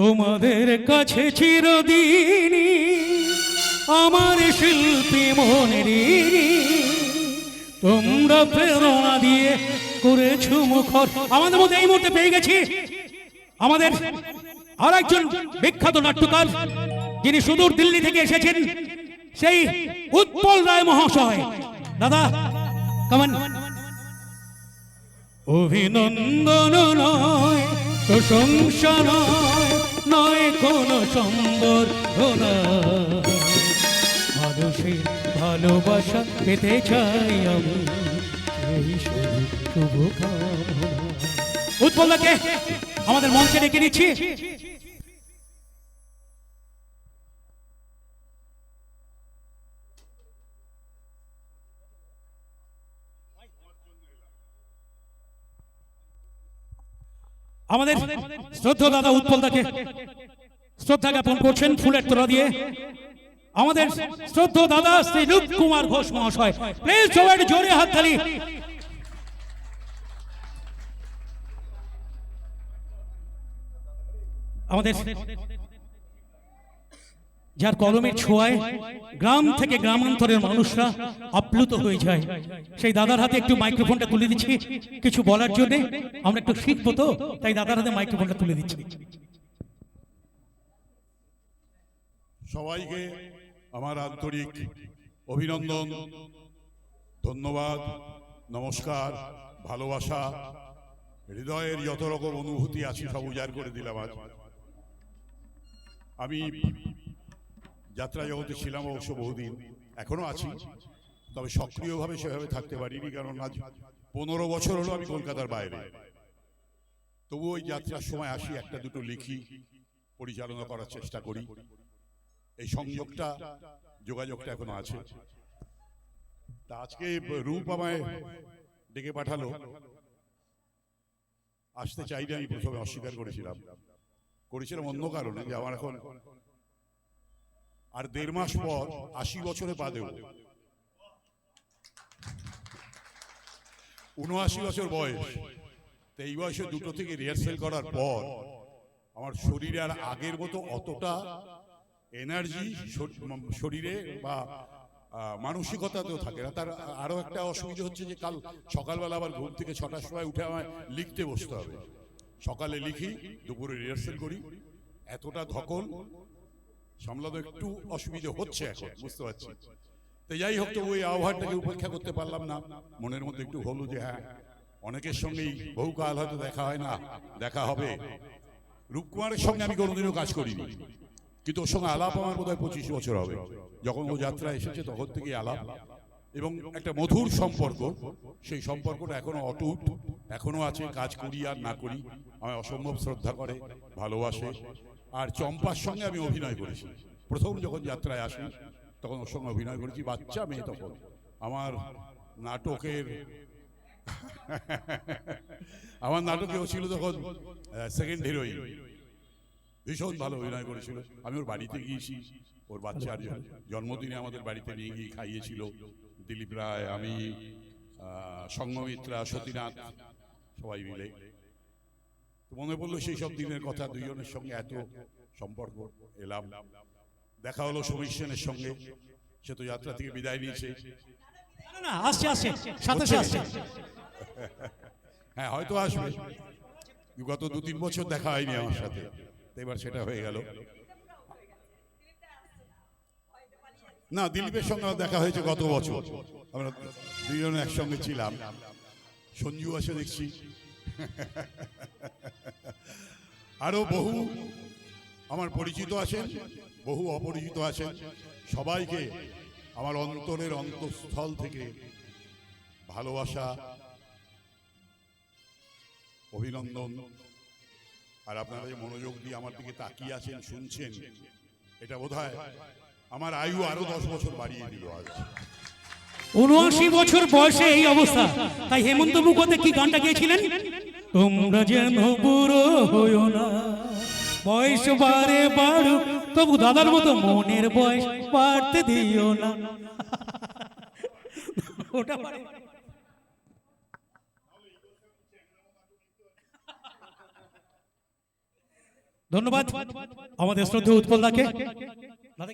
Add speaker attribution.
Speaker 1: তোমাদের কাছে চিরদিনই আমার শিল্পী মনের তোমরা প্রেরণা দিয়ে করেছ মুখর। আমাদের মধ্যে এই মুহূর্তে পেয়ে গেছি আমাদের আর একজন বিখ্যাত নাট্যকার, যিনি সুদূর দিল্লি থেকে এসেছেন, সেই উৎপল রায় মহাশয়। দাদা কমন অভিনন্দন নয়, প্রশংসা নয়। নয় কোন সম্বর্ধনা। মানুষের ভালোবাসা পেতে চাই আমি এই শুভকামনা উৎপলকে আমাদের মঞ্চে ডেকে নিচ্ছি। আমাদের শ্রদ্ধা দাদা উৎপল দাকে শ্রদ্ধা জ্ঞাপন করছেন ফুলের তোলা দিয়ে। আমাদের শ্রদ্ধা দাদা শ্রী রূপ কুমার ঘোষ মহাশয়। প্লিজ সবাই জোরে হাত খালি আমাদের যার কলমের ছোঁয়ায় গ্রাম থেকে গ্রামান্তরের মানুষরা আপ্লুত হয়ে যায়। সেই দাদার হাতে একটু মাইক্রোফোনটা তুলে দিচ্ছি। কিছু বলার জন্য আমরা একটু শিখব তো, তাই দাদার হাতে মাইক্রোফোনটা তুলে দিচ্ছি।
Speaker 2: সবাইকে আমার আন্তরিক অভিনন্দন, ধন্যবাদ, নমস্কার, ভালোবাসা, হৃদয়ের যত রকম অনুভূতি আছে সব উজাড় করে দিলাম আজ। আমি যাত্রা জগতে ছিলাম অবশ্য বহুদিন এখনও আছি। তবে সক্রিয়ভাবে সেভাবে থাকতে পারিনি কারণ আজ পনেরো বছর হলো আমি কলকাতার বাইরে। তবু ওই যাত্রার সময় আসি একটা দুটো লিখি পরিচালনা করার চেষ্টা করি। এই সংযোগটা যোগাযোগটা এখনও আছে। তা আজকে রূপ আমায় ডেকে পাঠালো। আসতে চাইনি আমি প্রথমে অস্বীকার করেছিলাম। করেছিলাম অন্য কারণে যে আমার এখন আর দেড় মাস পর আশি বছরে পা দেব উনআশি বছর বয়স। তো এই বয়সে দুটো থেকে রিহার্সেল করার পর আমার শরীরে আর আগের মতো অতটা এনার্জি শরীরে বা আহ, মানসিকতাতেও থাকে না। তার আরও একটা অসুবিধা হচ্ছে যে কাল সকালবেলা আবার ঘুম থেকে ছটার সময় উঠে আমায় লিখতে বসতে হবে। সকালে লিখি দুপুরে রিহার্সেল করি। এতটা ধকল সামলানো একটু অসুবিধা হচ্ছে এখন বুঝতে পারছি। তো যাই হোক তো ওই আবহাওয়াটাকে উপেক্ষা করতে পারলাম না। মনের মধ্যে একটু হলো যে হ্যাঁ অনেকের সঙ্গেই বহুকাল হয়তো দেখা হয় না দেখা হবে। রূপকুমারের সঙ্গে আমি কোনোদিনও কাজ করিনি। কিন্তু ওর সঙ্গে আলাপ আমার বোধ হয় পঁচিশ বছর হবে। যখন ও যাত্রা এসেছে তখন থেকেই আলাপ। এবং একটা মধুর সম্পর্ক সেই সম্পর্কটা এখনও অটুট এখনও আছে কাজ করি আর না করি। আমায় অসম্ভব শ্রদ্ধা করে ভালোবাসে। আর চম্পার সঙ্গে আমি অভিনয় করেছি। প্রথম যখন যাত্রায় আসি, তখন ওর সঙ্গে অভিনয় করেছি, বাচ্চা মেয়ে তখন। আমার নাটকের আমার নাটকে ও ছিল তখন সেকেন্ড হিরোইন ভীষণ ভালো অভিনয় করেছিল। আমি ওর বাড়িতে গিয়েছি, ওর বাচ্চার জন্মদিনে আমাদের বাড়িতে নিয়ে গিয়ে খাইয়েছিল। দিলীপ রায়, আমি সঙ্গমিত্রা, সতীনাথ, সবাই মিলে। তো মনে পড়ল সেই সব দিনের কথা দুইজনের সঙ্গে এত সম্পর্ক এলাম। দেখা হলো সমীর সেনের সঙ্গে। সে তো যাত্রা থেকে বিদায় নিয়েছে।
Speaker 1: না, না আসছে আসছে সাথে সাথে আসছে
Speaker 2: হ্যাঁ হয়তো আসবে। গত দু তিন বছর দেখা হয়নি আমার সাথে। এবার সেটা হয়ে গেল। না দিলীপের সঙ্গে দেখা হয়েছে গত বছর। আমরা দুজন একসঙ্গে ছিলাম। সঞ্জু আসে দেখছি। আরও বহু আমার পরিচিত আছেন, বহু অপরিচিত আছেন। সবাইকে আমার অন্তরের অন্তঃস্থল থেকে ভালোবাসা, অভিনন্দন। আর আপনারা যে মনোযোগ দিয়ে আমার দিকে তাকিয়ে আছেন, শুনছেন, এটা বোধ আমার আয়ু আরও দশ বছর বাড়িয়ে দিল আজ।
Speaker 1: উনআশি বছর বয়সে এই অবস্থা। তাই হেমন্ত মুখোতে কি গানটা গিয়েছিলেন? তোমরা যেন বুড়ো হইও না। বয়স বাড়ে বাড়ু তবু দাদার মতো মনের বয়স বাড়তে দিও না। ওটা ধন্যবাদ। আমাদের শ্রদ্ধেয় উৎপল দাকে। দাদা?